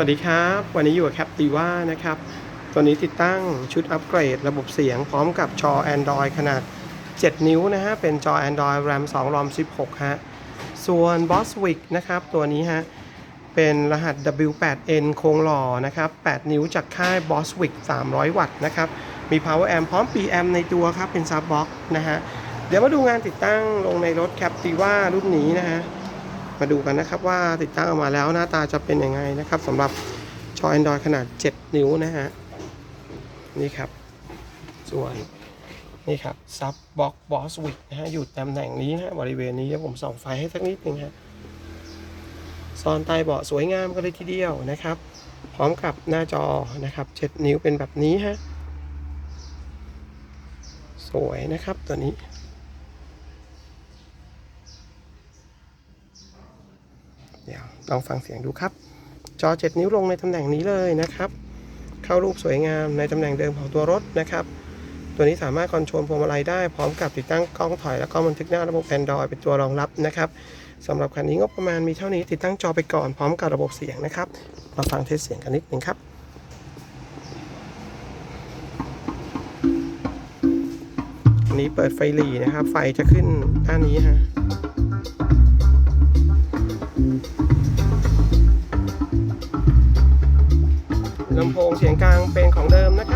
วัสดีครับ วันนี้อยู่กับแคปตีว่านะครับ ตัวนี้ติดตั้งชุดอัปเกรดระบบเสียงพร้อมกับจอ Android ขนาด 7 นิ้วนะฮะ เป็นจอ Android RAM 2 ROM 16 ฮะ ส่วน Boswick นะครับ ตัวนี้ฮะ เป็นรหัส W8N โครงหล่อนะครับ 8 นิ้วจากค่าย Boswick 300 วัตต์นะครับ มี Power Amp พร้อม PM ในตัวครับ เป็น Sub Box นะฮะ เดี๋ยวมาดูงานติดตั้งลงในรถ Captiva รุ่นนี้นะฮะ มาดูกันนะครับว่าติดตั้งออกมาแล้วหน้าตาจะเป็นยังไงนะครับสำหรับจอ Android ขนาด 7 นิ้วนะฮะนี่ครับ ส่วนนี่ครับซับบล็อกบอสวิกนะฮะอยู่ตำแหน่งนี้นะฮะบริเวณนี้เดี๋ยวผมส่องไฟให้สักนิดนึงฮะซ่อนใต้เบาะสวยงามกันเลยทีเดียวนะครับ พร้อมกับหน้าจอนะครับ 7 นิ้วเป็นแบบนี้ฮะสวยนะครับตัวนี้ เดี๋ยวลองฟังเสียงดูครับ จอ 7 นิ้วลงในตำแหน่งนี้เลยนะครับ เข้ารูปสวยงามในตำแหน่งเดิมของตัวรถนะครับ ตัวนี้สามารถคอนโทรลพวงมาลัยได้พร้อมกับติดตั้งกล้องถอยและกล้องบันทึกหน้าระบบ Android เป็นตัวรองรับนะครับสำหรับคันนี้งบประมาณมีเท่านี้ติดตั้งจอไปก่อนพร้อมกับระบบเสียงนะครับมาฟังเทสเสียงกันนิดนึงครับอันนี้เปิดไฟหลีนะครับ ไฟจะขึ้นด้านนี้ฮะ ลำโพงเสียงกลางเป็นของเดิมนะครับ